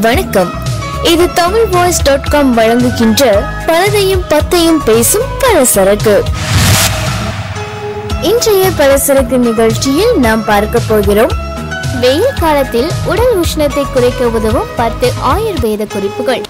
வணக்கம். இது Tamil voice dot com வழங்குகின்ற பலதையும் பத்தையும் பேசும் பலசரக்கு. இன்றைய பலசரக்கு நிகழ்ச்சியில் நாம் பார்க்க போகிறோம். வெயில் காலத்தில் உடல் உஷ்ணத்தை குறைக்க உதவும் பத்து ஆயுர்வேத குறிப்புகள்.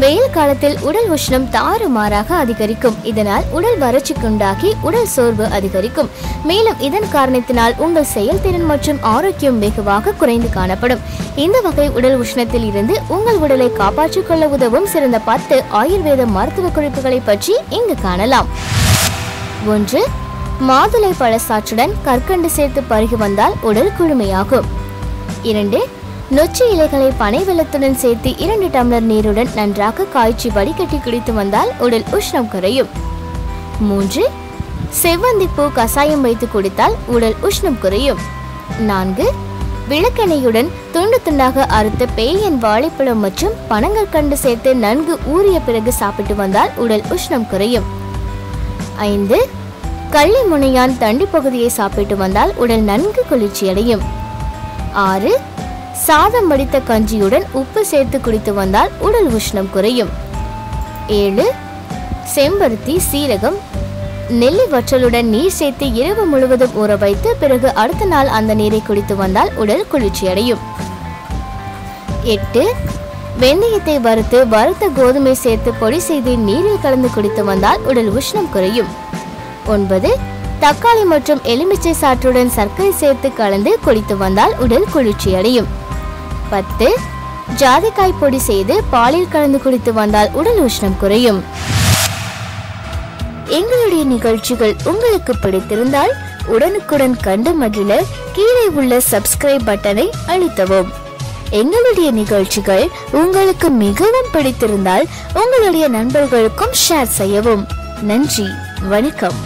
வெயில் காலத்தில் உடல் உஷ்ணம் தாறுமாறாக அதிகரிக்கும். இதனால் உடல் வறட்சிக்குண்டாகி உடல் சோர்வு அதிகரிக்கும். மேலும் இதன் காரணத்தினால் உங்கள் செயல்திறன் மற்றும் ஆரோக்கியம் வெகுவாக குறைந்து காணப்படும். இந்த வகை உடல் உஷ்ணத்தில் இருந்து உங்கள் உடலை காப்பாற்றிக் கொள்ள உதவும் சிறந்த பத்து ஆயுர்வேத மருத்துவ குறிப்புகளை பற்றி இங்கு காணலாம். ஒன்று மாதுளை பழசாற்றுடன் கற்கண்டு சேர்த்து பருகி வந்தால் உடல் குழுமையாகும் இரண்டு நொச்சி இலைகளை பனை வெள்ளத்துடன் சேர்த்து இரண்டு டம்ளர் நீருடன் நன்றாக காய்ச்சி வடிகட்டி குடித்து வந்தால் உடல் உஷ்ணம் குறையும். மூன்று செவ்வந்தி பூ கசாயம் வைத்து குடித்தால் உடல் உஷ்ணம் குறையும். நான்கு விளக்கெண்ணையுடன் துண்டு துண்டாக அறுத்த பேயன் வாழைப்பழம் மற்றும் பனங்கள் கண்டு சேர்த்து நன்கு ஊறிய பிறகு சாப்பிட்டு வந்தால் உடல் உஷ்ணம் குறையும். ஐந்து கள்ளி முனையான் தண்டி பகுதியை சாப்பிட்டு வந்தால் உடல் நன்கு குளிர்ச்சியடையும். ஆறு சாதம் வடித்த கஞ்சியுடன் உப்பு சேர்த்து குடித்து வந்தால் உடல் உஷ்ணம் குறையும். ஏழு செம்பருத்தி சீரகம். நெல்லி வற்றலுடன் நீர் சேர்த்து இரவு முழுவதும் ஊற வைத்து பிறகு அடுத்த நாள் அந்த நீரை குடித்து வந்தால் உடல் குளிர்ச்சியடையும். எட்டு வெந்தயத்தை வறுத்து வறுத்த கோதுமை சேர்த்து பொடி செய்து நீரில் கலந்து குடித்து வந்தால் உடல் உஷ்ணம் குறையும். ஒன்பது தக்காளி மற்றும் எலுமிச்சை சாற்றுடன் சர்க்கரை சேர்த்து கலந்து குடித்து வந்தால் உடல் குளிர்ச்சியடையும் பத்து ஜாதிக்காய் பொடி செய்து பாலில் கலந்து குடித்து வந்தால் உடல் உஷ்ணம் குறையும். எங்களுடைய நிகழ்ச்சிகள் உங்களுக்கு பிடித்திருந்தால் உடனுக்குடன் கண்டு மகிழ கீழே உள்ள சப்ஸ்கிரைப் பட்டனை அழுத்தவும். எங்களுடைய நிகழ்ச்சிகள் உங்களுக்கு மிகவும் பிடித்திருந்தால் உங்களுடைய நண்பர்களுக்கும் ஷேர் செய்யவும். நன்றி வணக்கம்.